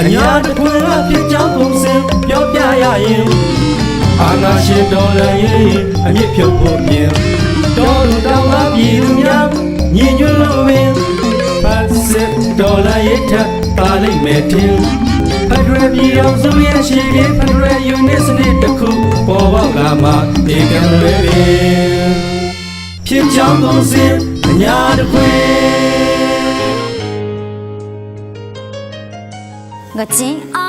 အညာတစ်ခွင်ကဖြစ်ကြောင်းပုံစံပြောပြရရင်အာနာရှင်တော်လည်းရင်အမြင့်ဖြုတ်ဖို့မြင်တော်လူတော်ကပြည်သူများညီညွတ်လို့ပင်ပတ်စစ်တော်လည်းရထတာလိမ့်မယ်တင်ဖက်ဒရယ်ပြည်တော်စုရဲ့ရှိပြီးဖက်ဒရယ်ယူနစ်စနစ်တစ်ခုပေါ်ပေါက်လာမှဒီကံလွယ်ပင်ဖြစ်ကြောင်းပုံစံအညာတစ်ခွင် ငချင်း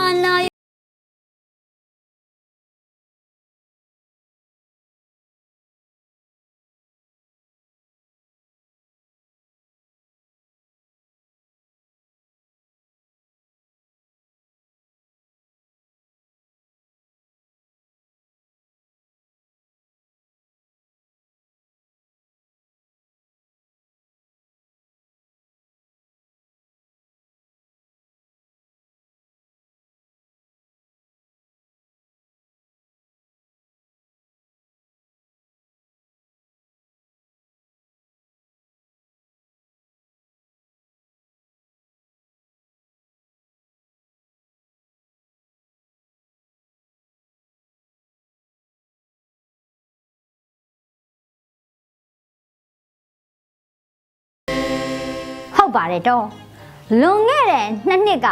ဟုတ်ပါတယ်တော့လွန်ခဲ့တဲ့နှစ်နှစ်က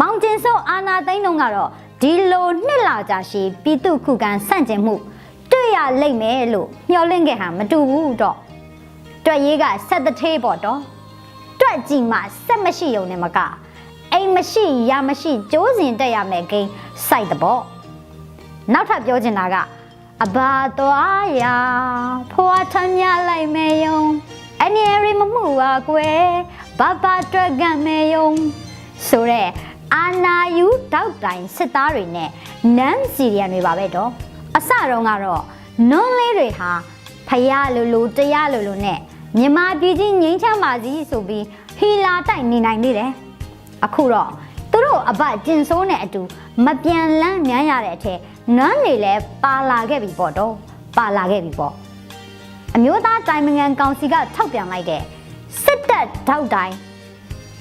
မောင်ကျင်စောအာနာသိန်းတုန်းကတော့ဒီလိုနှစ်လာကြာရှည်ပြည်သူခုခံဆန့်ကျင်မှုတွေ့ရလိမ့်မယ်လို့မျှော်လင့်ခဲ့ဟာမတူဘူးတော့တွက်ရေးကဆက်တသေးပေါ့တော့တွက်ကြည့်မှဆက်မရှိုံနဲ့မကအိမ်မရှိရမရှိကျိုးစင်တက်ရမယ်ဂိမ်းစိုက်တဲ့ပေါ့နောက်ထပ်ပြောချင်တာကအဘာသွားရာဖွာထမ်းမြလိုက်မယ်ယုံအနေရီမမှုပါကွယ် ဘဘတွက်ကမေယုံဆိုတဲ့အာနာယူတောက်တိုင်စစ်သားတွေနဲ့နမ်စီရီယန်တွေပါပဲတော့အစတုန်းကတော့နွန်းလေးတွေဟာဖယားလိုလိုတရားလိုလိုနဲ့မြမပြည်ကြီးငိမ့်ချမ်းပါစီဆိုပြီးဟီလာတိုက်နေနိုင်နေတယ်အခုတော့သူတို့အဘကျင်ဆိုးနဲ့အတူမပြန်လန်းမြန်းရတဲ့အထက်နန်းတွေလည်းပါလာခဲ့ပြီပေါ့တော့ပါလာခဲ့ပြီပေါ့အမျိုးသားတိုင်ပင်ခံကောင်စီကထောက်ပြန်လိုက်တဲ့ စစ်တပ်ထောက်တိုင်း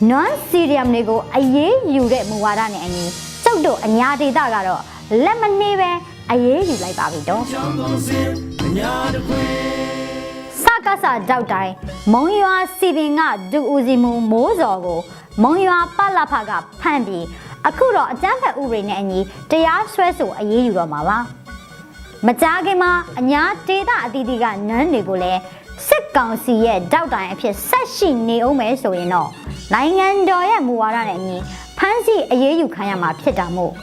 non serium တွေကိုအရေးယူတဲ့မူဝါဒနဲ့အညီကျုပ်တို့အညာဒေတာကတော့လက်မနှေးပဲအရေးယူလိုက်ပါပြီတော့ကြောင်းပုံစံအညာတစ်ခွင်စကစတောက်တိုင်းမုံရွာစီပင်ကဒူဦးစီမူမိုးစော်ကို မုံရွာပလဖကဖမ်းပြီးအခုတော့အကြမ်းဖက်ဥပဒေနဲ့အညီတရားစွဲဆိုအရေးယူတော့မှာပါမကြားခင်မှာအညာဒေတာအသီးသီးကနန်းတွေကိုလည်း စစ်ကောင်စီရဲ့တောက်တိုင်အဖြစ်ဆက်ရှိနေအောင်မယ်ဆိုရင်တော့နိုင်ငံတော်ရဲ့မူဝါဒနဲ့အညီဖမ်းဆီးအရေးယူခံရမှာဖြစ်တာမို့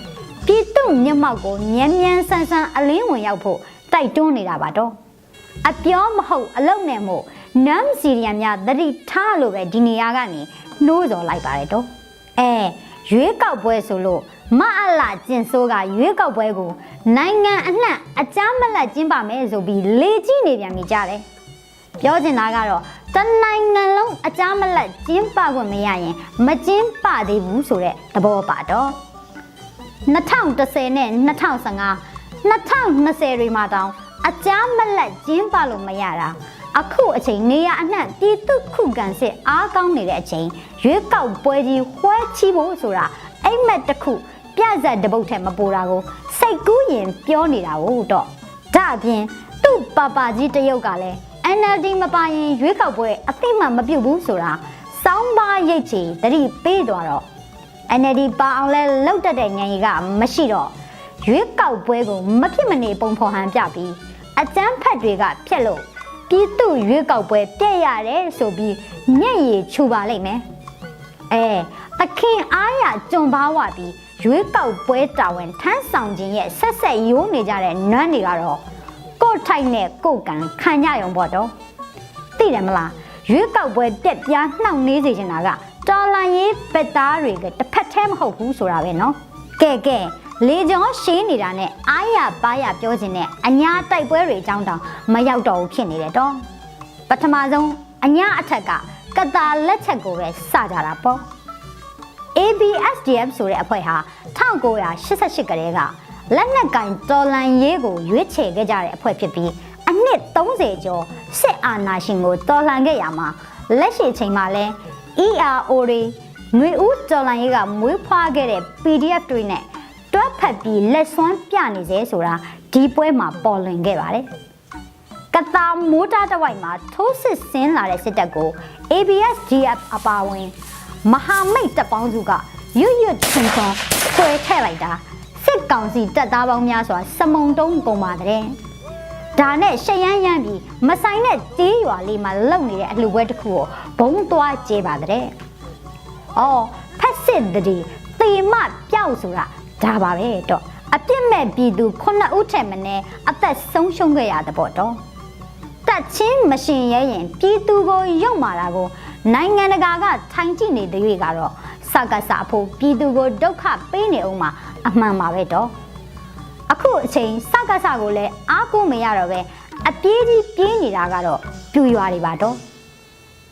ပြည်သူမျက်မှောက်ကိုညံညံဆန်းဆန်းအလင်းဝင်ရောက်ဖို့တိုက်တွန်းနေတာပါတော့အပြောမဟုတ်အလုံနဲ့မို့နမ်စီရီယန်များသတိထားလို့ပဲဒီနေရာကနေနှိုးစော်လိုက်ပါတယ်တော့အဲရွေးကောက်ပွဲဆိုလို့မအလကျင်ဆိုးကရွေးကောက်ပွဲကိုနိုင်ငံအနှံ့အကြမ်းမလက်ကျင်းပါမယ်ဆိုပြီးလေကြည့်နေပြန်ပြီကြတယ် ပြောချင်တာကတော့တနိုင်ငံလုံးအကြမ်းမလက်ကျင်းပခွင့်မရရင်မကျင်းပသေးဘူးဆိုတဲ့သဘောပါတော့2010နဲ့2015 2020တွေမှာတောင်အကြမ်းမလက်ကျင်းပလို့မရတာအခုအချိန်နေရအနှံ့ပြည်သူခုခံစစ်အားကောင်းနေတဲ့အချိန်ရွေးကောက်ပွဲကြီးခွဲချီဖို့ဆိုတာအိမ်မက်တစ်ခုပြဇက်တစ်ပုတ်ထက်မပိုတာကိုစိတ်ကူးရင်ပြောနေတာဟုတ်တော့ဒါအပြင်သူ့ပါပါကြီးတရုတ်ကလည်း NLD မပါရင်ရွေးကောက်ပွဲအသိမှမပြုတ်ဘူးဆိုတာစောင်းပါရိတ်ချီတတိပေးသွားတော့ NLD ပါအောင်လဲလောက်တတ်တဲ့ညံရီကမရှိတော့ရွေးကောက်ပွဲကိုမဖြစ်မနေပုံဖော်ဟန်ပြပြီးအကျန်းဖက်တွေကဖြက်လို့ပြည်သူရွေးကောက်ပွဲပြည့်ရတယ်ဆိုပြီးညံ့ရည်ချူပါလိမ့်မယ်အဲသခင်အားရကြွန်ပါဝပြီးရွေးကောက်ပွဲတာဝန်ထမ်းဆောင်ခြင်းရဲ့ဆက်ဆက်ရိုးနေကြတဲ့နန်းတွေကတော့ ကို့ထိုက်နဲ့ကို့ကန်ခံကြရုံပေါ့တော့သိတယ်မလားရွေးကောက်ပွဲပြက်ပြားနှောင့်နှေးစေချင်တာကတော်လန်ရေးပက်သားတွေကတစ်ဖက်တည်းမဟုတ်ဘူးဆိုတာပဲနော်ကဲကဲလေကြောရှေးနေတာနဲ့အားရပါရပြောခြင်းနဲ့အညာတိုက်ပွဲတွေအကြောင်းတောင်မရောက်တော့ဘူးဖြစ်နေတယ်တော့ပထမဆုံးအညာအထက်ကကတာလက်ချက်ကိုပဲစကြတာပေါ့ ABSDF ဆိုတဲ့အဖွဲ့ဟာ1988ကတည်းက လက်နက်ကင်တော်လန်ရေးကိုရွေးချယ်ခဲ့ကြတဲ့အဖွဲ့ဖြစ်ပြီးအနှစ်30ကျော်စစ်အာဏာရှင်ကိုတော်လှန်ခဲ့ရမှာလက်ရှိအချိန်မှာလဲ ERO တွေຫນွေဦးတော်လိုင်းရေးကမွေးဖွားခဲ့တဲ့ PDF တွေနဲ့တွဲဖက်ပြီးလက်စွမ်းပြနေစေဆိုတာဒီပွဲမှာပေါ်လွင်ခဲ့ပါတယ်ကတာမိုးတားတစ်ဝိုက်မှာထိုးစစ်ဆင်းလာတဲ့စစ်တပ်ကို ABSDF အပါအဝင် မဟာမိတ်တပ်ပေါင်းစုကရွတ်ရွတ်ချွန်ချွန်ဆွဲထည့်လိုက်တာ စစ်ကောင်စီတပ်သားပေါင်းများစွာစမုံတုံးကုန်ပါတဲ့ဒါနဲ့ရှက်ရမ်းရမ်းပြီးမဆိုင်တဲ့တေးရွာလေးမှာလုံနေတဲ့အလှပွဲတစ်ခုကိုဘုံသွားကျေပါတဲ့။အော်ဖက်စစ်တည်းတေမပျောက်ဆိုတာဒါပါပဲတော့အပြစ်မဲ့ပြည်သူခုနှစ်ဦးထက်မနည်းအသက်ဆုံးရှုံးခဲ့ရတဲ့ပေါ့တော့။တက်ချင်းမရှင်ရဲရင်ပြည်သူကိုရုပ်မာတာကိုနိုင်ငံတကာကထိုင်ကြည့်နေတဲ့၍ကတော့စကားစားဖို့ပြည်သူကိုဒုက္ခပေးနေအောင်မှာ အမှန်ပါပဲတော့။အခုအချိန်စကစကိုလည်းအားကိုးမရတော့ပဲအပြေးကြီးပြေးနေတာကတော့ပြူရွာတွေပါတော့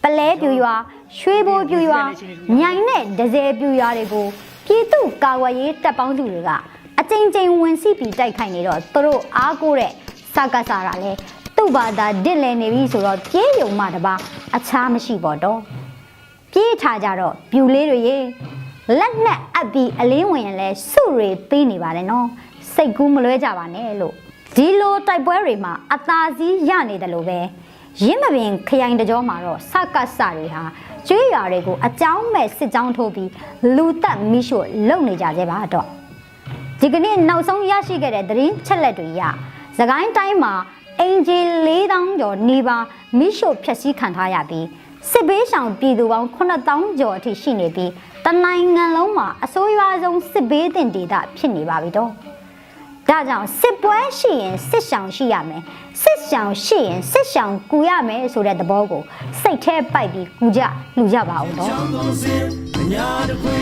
ပလဲပြူရွာရွှေဘိုပြူရွာမြိုင်နဲ့ဒဇယ်ပြူရွာတွေကိုပြည်သူ့ကာကွယ်ရေးတပ်ပေါင်းစုတွေကအကြိမ်ကြိမ်ဝင်စီးပြီးတိုက်ခိုက်နေတော့သူတို့အားကိုးတဲ့စကစကလည်းသူ့ဘာသာဒစ်လဲနေပြီဆိုတော့ပြေးယုံမှတပါအခြားမရှိပေါ့တော့ပြေးထားကြတော့ပြူလေးတွေရေ လက်နဲ့အပ်ပြီးအလင်းဝင်ရင်လဲစုတွေသေးနေပါတယ်နော်စိတ်ကူးမလွဲကြပါနဲ့လို့ဒီလိုတိုက်ပွဲတွေမှာအသာစီးရနေတယ်လို့ပဲရင်းမပင်ခရိုင်တကြောမှာတော့စကတ်စတွေဟာကျွေးရွာတွေကိုအကြောင်းမဲ့စစ်ကြောင်းထိုးပြီးလူတက်မိရှို့လုံနေကြသေးပါတော့ဒီကနေ့နောက်ဆုံးရရှိခဲ့တဲ့သတင်းချက်လက်တွေရသခိုင်းတိုင်းမှာအင်ဂျီ4000ကျော်နေပါမိရှို့ဖျက်ဆီးခံထားရပြီး စစ်ဘေးရှောင်ပြည်သူပေါင်း9000ကျော်အထိရှိနေပြီးတနိုင်ငံလုံးမှာအဆိုးရွားဆုံးစစ်ဘေးတင်ဒေသဖြစ်နေပါပြီတော့ဒါကြောင့်စစ်ပွဲရှိရင်စစ်ရှောင်ရှိရမယ်စစ်ရှောင်ရှိရင်စစ်ရှောင်ကူရမယ်ဆိုတဲ့သဘောကိုစိတ်แท้ပိုက်ပြီးကူကြလူကြပါအောင်တော့ကြောင်းကုန်စင်အညာတခွေ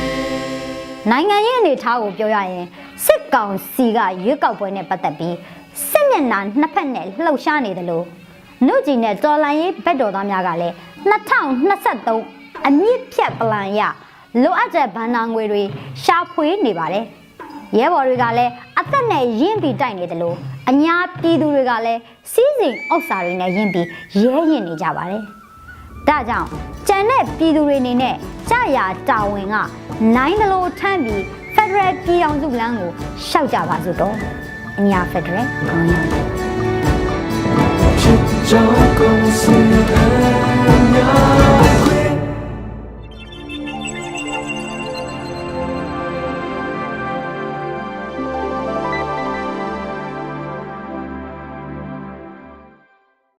နိုင်ငံရေးအနေအထားကိုပြောရရင်စစ်ကောင်စီကရွေးကောက်ပွဲနဲ့ပတ်သက်ပြီးစစ်မျက်နှာနှစ်ဖက်နဲ့လှုပ်ရှားနေတယ်လို့နှုတ်ကြီးနဲ့တော်လိုင်းရေးဘက်တော်သားများကလည်း 2023အမြင့်ဖြတ်ပလန်ရလိုအပ်တဲ့ဗန္နာငွေတွေရှာဖွေနေပါတယ်ရဲဘော်တွေကလည်းအသက်နဲ့ရင်းပြီးတိုက်နေတယ်လို့အညာပြည်သူတွေကလည်းစီးစိမ်ဥစ္စာတွေနဲ့ရင်းပြီးရဲရင်နေကြပါတယ်ဒါကြောင့်ကြံတဲ့ပြည်သူတွေအနေနဲ့ကြာရာတာဝန်ကနိုင်တယ်လို့ထမ်းပြီး Federal ပြည်အောင်စုလမ်းကိုရှောက်ကြပါစို့တော့အညာ Federal ကောင်းရအောင်ဖြစ်ကြောင်းကုန်စင်အ ညာ